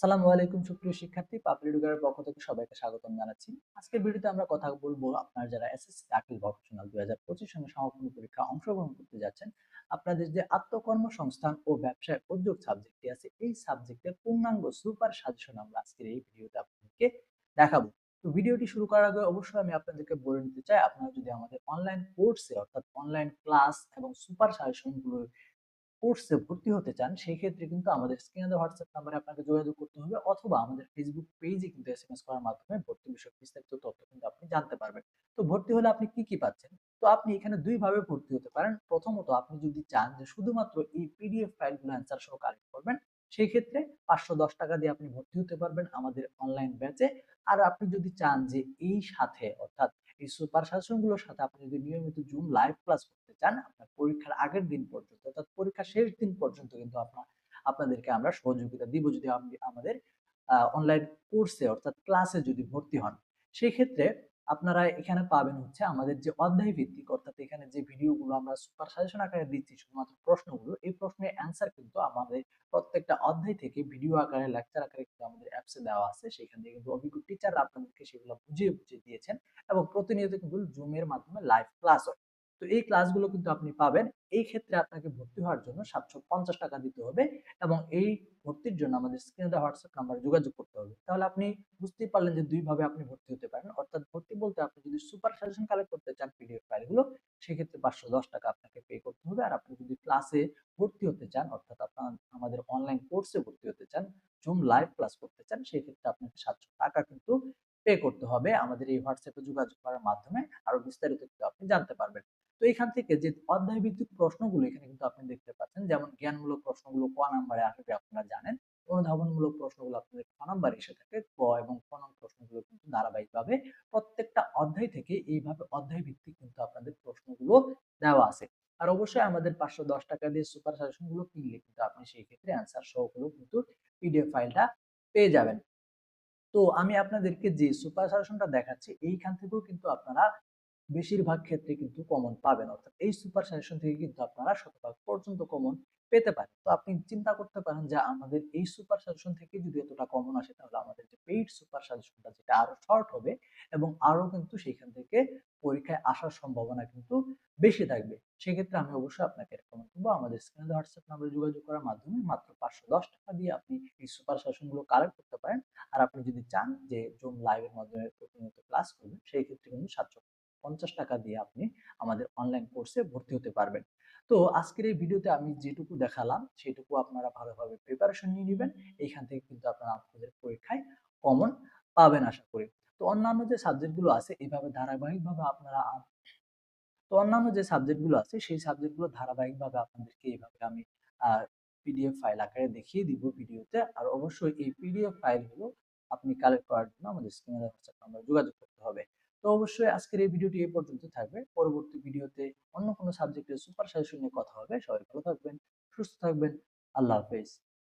সালামু আলাইকুম, সুপ্রিয় শিক্ষার্থী। পাপড়ি ডুগারের পক্ষ থেকে সবাইকে স্বাগতম জানাচ্ছি। আজকের ভিডিওতে আমরা কথা বলব আপনার যারা এসএসসি দাখিল ভকেশনাল দুই হাজার সমাপনী পরীক্ষা অংশগ্রহণ করতে যাচ্ছেন, আপনাদের যে আত্মকর্মসংস্থান ও ব্যবসায় উদ্যোগ সাবজেক্টটি আছে, এই সাবজেক্টের পূর্ণাঙ্গ সুপার সাজেশন আমরা আজকের এই ভিডিওতে আপনাদেরকে দেখাবো। তো ভিডিওটি শুরু করার আগে অবশ্যই আমি আপনাদেরকে বলে নিতে চাই, আপনারা যদি আমাদের অনলাইন কোর্সে অর্থাৎ অনলাইন ক্লাস এবং সুপার সাজেশনগুলো কোর্সে ভর্তি হতে চান সেই ক্ষেত্রে কিন্তু আমাদের স্ক্রিনে দেওয়া হোয়াটসঅ্যাপ নাম্বারে আপনাকে যোগাযোগ করতে হবে অথবা আমাদের ফেসবুক পেজে কিন্তু এস করার মাধ্যমে ভর্তি বিষয়ক বিস্তারিত তথ্য কিন্তু আপনি জানতে পারবেন। তো ভর্তি হলে আপনি কি কি পাচ্ছেন? তো আপনি এখানে দুই ভাবে ভর্তি হতে পারেন। প্রথমত আপনি যদি চান যে শুধুমাত্র এই পিডিএফ ফাইলগুলো অ্যান্সার সহ কালেক্ট করবেন সেই ক্ষেত্রে পাঁচশো দশ টাকা দিয়ে আপনি ভর্তি হতে পারবেন আমাদের অনলাইন ব্যাচে আর আপনি যদি চান যে এই সাথে, অর্থাৎ এই সুপার শাসনগুলোর সাথে আপনি যদি নিয়মিত জুম লাইভ ক্লাস করতে চান, আপনার পরীক্ষার আগের দিন পর্যন্ত, অর্থাৎ পরীক্ষার শেষ দিন পর্যন্ত কিন্তু আপনার আপনাদেরকে আমরা সহযোগিতা দিব যদি আপনি আমাদের অনলাইন কোর্সে অর্থাৎ ক্লাসে যদি ভর্তি হন। সেই ক্ষেত্রে আপনারা এখানে পাবেন হচ্ছে আমাদের যে অধ্যায় ভিত্তিক অর্থাৎ এখানে যে ভিডিওগুলো আমরা সুপার সাজেশন আকারে দিচ্ছি, শুধুমাত্র প্রশ্নগুলো, এই প্রশ্নের অ্যান্সার কিন্তু আমাদের প্রত্যেকটা অধ্যায় থেকে ভিডিও আকারে লেকচার আকারে কিন্তু আমাদের অ্যাপসে দেওয়া আছে। সেখান থেকে কিন্তু অভিজ্ঞ টিচাররা আপনাদেরকে সেগুলো বুঝিয়ে বুঝিয়ে দিয়েছেন এবং প্রতিনিয়ত কিন্তু জুমের মাধ্যমে লাইভ ক্লাস হয়। তো এই ক্লাসগুলো কিন্তু আপনি পাবেন। এই ক্ষেত্রে আপনাকে ভর্তি হওয়ার জন্য সাতশো পঞ্চাশ টাকা দিতে হবে এবং এই ভর্তির জন্য আমাদের স্ক্রিনে দেওয়া হোয়াটসঅ্যাপ নাম্বারে যোগাযোগ করতে হবে। তাহলে আপনি বুঝতেই পারলেন যে দুইভাবে আপনি ভর্তি হতে পারেন। অর্থাৎ ভর্তি বলতে আপনি যদি সুপার সাজেশন কালেক্ট করতে চান পিডিএফ ফাইলগুলো, সেক্ষেত্রে পাঁচশো দশ টাকা আপনাকে পে করতে হবে। আর আপনি যদি ক্লাসে ভর্তি হতে চান, অর্থাৎ আপনার, আমাদের অনলাইন কোর্সে ভর্তি হতে চান জুম লাইভ ক্লাস করতে চান সেই ক্ষেত্রে আপনাকে সাতশো টাকা কিন্তু পে করতে হবে আমাদের এই হোয়াটসঅ্যাপে যোগাযোগ করার মাধ্যমে। আরও বিস্তারিত কিন্তু আপনি জানতে পারবেন। তো এখান থেকে যে অধ্যায় ভিত্তিক প্রশ্নগুলো, এখানে কিন্তু আপনি দেখতে পাচ্ছেন, যেমন জ্ঞানমূলক প্রশ্নগুলো ক নাম্বারে আসবে আপনারা জানেন। অনুধাবনমূলক প্রশ্নগুলো আপনাদের ক নাম্বারে এসে থাকে। ক এবং ক নং প্রশ্নগুলো কিন্তু ধারাবাহিকভাবে প্রত্যেকটা অধ্যায় থেকে এইভাবে অধ্যায় ভিত্তিক কিন্তু আপনাদের প্রশ্নগুলো দেওয়া আছে। আর অবশ্যই আমাদের পাঁচশো দশ টাকা দিয়ে সুপার সাজেশনগুলো কিনলে কিন্তু আপনি সেই ক্ষেত্রে অ্যান্সার সহগুলো কিন্তু পিডিএফ ফাইলটা পেয়ে যাবেন। তো আমি আপনাদেরকে যে সুপার সাজেশনটা দেখাচ্ছি, এইখান থেকেও কিন্তু আপনারা বেশিরভাগ ক্ষেত্রে কিন্তু কমন পাবেন। অর্থাৎ এই সুপার সাজেশন থেকে কিন্তু আপনারা শতভাগ পর্যন্ত কমন পেতে পারেন তো আপনি চিন্তা করতে পারেন যে, আমাদের এই সুপার সাজেশন থেকে যদি এতটা কমন আসে, তাহলে আমাদের যে পেইড সুপার সাজেশনটা যেটা আরও শর্ট হবে এবং আরও কিন্তু সেখান থেকে পরীক্ষায় আসার সম্ভাবনা কিন্তু বেশি থাকবে। সেক্ষেত্রে আমি অবশ্যই আপনাকে রেকমেন্ড করব, আমাদের স্ক্রিনে হোয়াটসঅ্যাপ নাম্বারে যোগাযোগ করার মাধ্যমে মাত্র পাঁচশো দশ টাকা দিয়ে আপনি এই সুপার সাজেশনগুলো কালেক্ট করতে পারেন। আর আপনি যদি চান যে জুম লাইভের মাধ্যমে প্রতিনিয়ত ক্লাস করবেন, সেই ক্ষেত্রে কিন্তু সাতশো পঞ্চাশ টাকা দিয়ে আপনি আমাদের অনলাইন কোর্সে ভর্তি হতে পারবেন। তো আজকের এই ভিডিওতে আমি যেটুকু দেখালাম, সেটুকু আপনারা ভালোভাবে প্রিপারেশন নিয়ে নেবেন। এইখান থেকে কিন্তু আপনারা আপনাদের পরীক্ষায় কমন পাবেন আশা করি। তো অন্যান্য যে সাবজেক্টগুলো আছে, এভাবে ধারাবাহিকভাবে আপনারা তো অন্যান্য যে সাবজেক্টগুলো আছে, সেই সাবজেক্টগুলো ধারাবাহিকভাবে আপনাদেরকে এইভাবে আমি পিডিএফ ফাইল আকারে দেখিয়ে দিব ভিডিওতে। আর অবশ্যই এই পিডিএফ ফাইলগুলো আপনি কালেক্ট করার জন্য আমাদের স্ক্রিনে যোগাযোগ করতে হবে। তো অবশ্যই আজকের এই ভিডিওটি এই পর্যন্ত থাকবে। পরবর্তী ভিডিওতে কোনো সাবজেক্টের সুপার সাজেশন নিয়ে কথা হবে সবাই ভালো থাকবেন সুস্থ থাকবেন আল্লাহ হাফেজ।